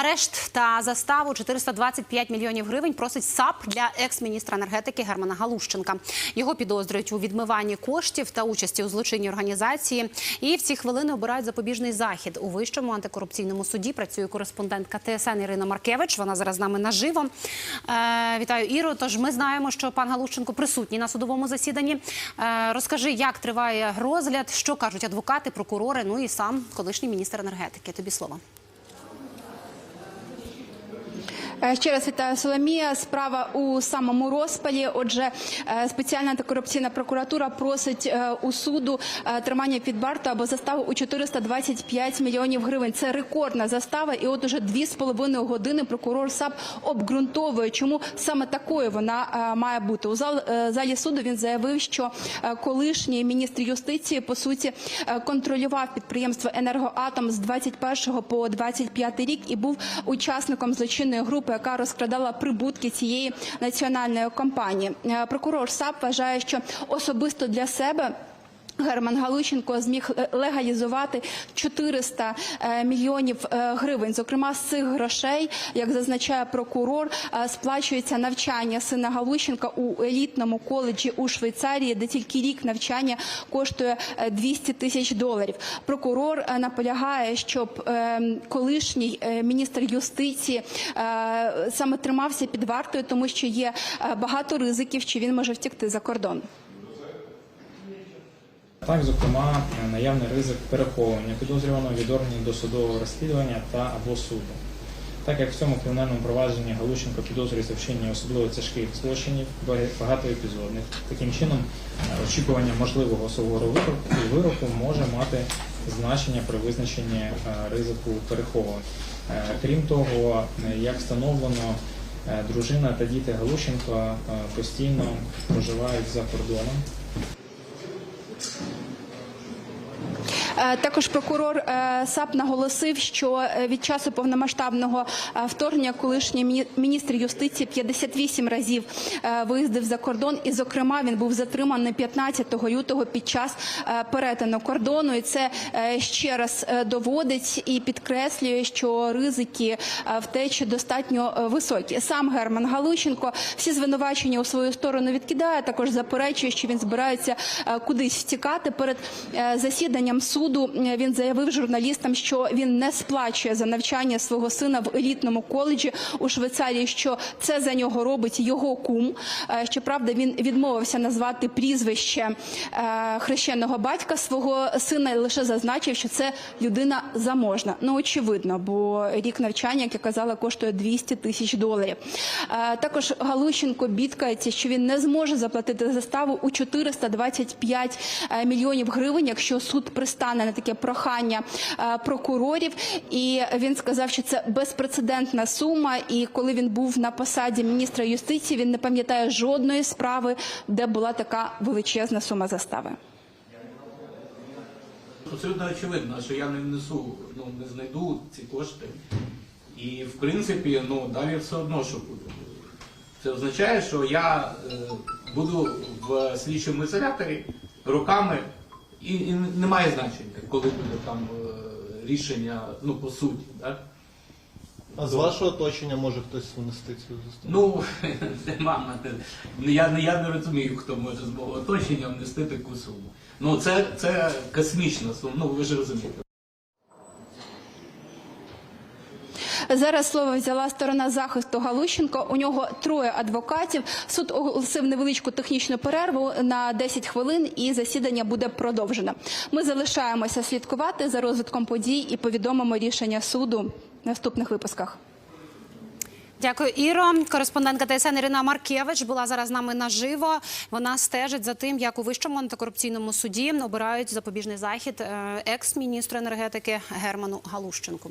Арешт та заставу 425 мільйонів гривень просить САП для екс-міністра енергетики Германа Галущенка. Його підозрюють у відмиванні коштів та участі у злочинній організації. І в ці хвилини обирають запобіжний захід у вищому антикорупційному суді. Працює кореспондентка ТСН Ірина Маркевич. Вона зараз з нами наживо. Е, вітаю Іро. Тож ми знаємо, що пан Галущенко присутній на судовому засіданні. Е, розкажи, як триває розгляд, що кажуть адвокати, прокурори, ну і сам колишній міністр енергетики. Тобі слово. Е, Ще раз вітаю Соломія. Справа у самому розпалі. Отже, е, спеціальна антикорупційна прокуратура просить е, у суду е, тримання під вартою або заставу у 425 мільйонів гривень. Це рекордна застава. І от уже дві з половиною години прокурор САП обґрунтовує, чому саме такою вона е, має бути. У зал- е, залі суду він заявив, що е, колишній міністр юстиції по суті е, контролював підприємство енергоатом з 21 по 25 рік і був учасником злочинної групи, яка розкрадала прибутки цієї національної компанії. Е, Прокурор САП вважає, що особисто для себе. Герман Галущенко зміг е, легалізувати 400 е, мільйонів е, гривень. Зокрема, з цих грошей, як зазначає прокурор, сплачується навчання сина Галущенка у елітному коледжі у Швейцарії, де тільки рік навчання коштує е, 200 тисяч доларів. Прокурор наполягає, щоб колишній міністр юстиції саме тримався під вартою, тому що є багато ризиків, що він може втекти за кордон. Так, зокрема, наявний ризик переховування підозрюваного від органів досудового розслідування та або суду. Так як в цьому кримінальному провадженні Галущенко підозрюється вчинення особливо тяжких злочинів, багатоепізодних. Таким чином, е, очікування можливого суворого вироку, може мати значення при визначенні е, ризику переховування. Е, Крім того, е, як встановлено, е, дружина та діти Галущенко е, постійно проживають за кордоном. Також прокурор е, САП наголосив, що е, від часу повномасштабного е, вторгнення колишній міні- міністр юстиції 58 разів е, виїздив за кордон, і, зокрема, він був затриманий 15 лютого під час е, перетину кордону. І це е, ще раз е, доводить і підкреслює, що ризики е, втечі достатньо е, високі. Сам Герман Галущенко всі звинувачення у свою сторону відкидає. Також заперечує, що він збирається е, кудись втікати перед е, засіданням суду. Е, Він заявив журналістам, що він не сплачує за навчання свого сина в елітному коледжі у Швейцарії. Що це за нього робить його кум. Е, Щоправда, він відмовився назвати прізвище е, хрещеного батька свого сина і лише зазначив, що це людина заможна. Ну очевидно, бо рік навчання, як я казала, коштує 200 тисяч доларів. Е, Також Галущенко бідкається, що він не зможе заплатити заставу у 425 е, мільйонів гривень, якщо суд пристане на таке прохання е, прокурорів. І він сказав, що це безпрецедентна сума. І коли він був на посаді міністра юстиції, він не пам'ятає жодної справи, де була така величезна сума застави. Абсолютно очевидно, що я не внесу, ну не знайду ці кошти. І в принципі, ну далі все одно, що буде. Це означає, що я е, буду в слідчому ізоляторі роками, і, і немає значення, коли буде там е, рішення, ну по суті. Так? А з вашого оточення може хтось внести цю зустріч? Ну, нема мене. Я, не- я не розумію, хто може з мого оточення внести таку суму. Ну, це, це космічна сума, ну ви ж розумієте. Зараз слово взяла сторона захисту Галущенко. У нього троє адвокатів. Суд оголосив невеличку технічну перерву на 10 хвилин, і засідання буде продовжено. Ми залишаємося слідкувати за розвитком подій і повідомимо рішення суду в наступних випусках. Дякую, Іро. Кореспондентка ТСН Ірина Маркевич була зараз з нами наживо. Вона стежить за тим, як у вищому антикорупційному суді обирають запобіжний захід е, екс-міністру енергетики Герману Галущенку.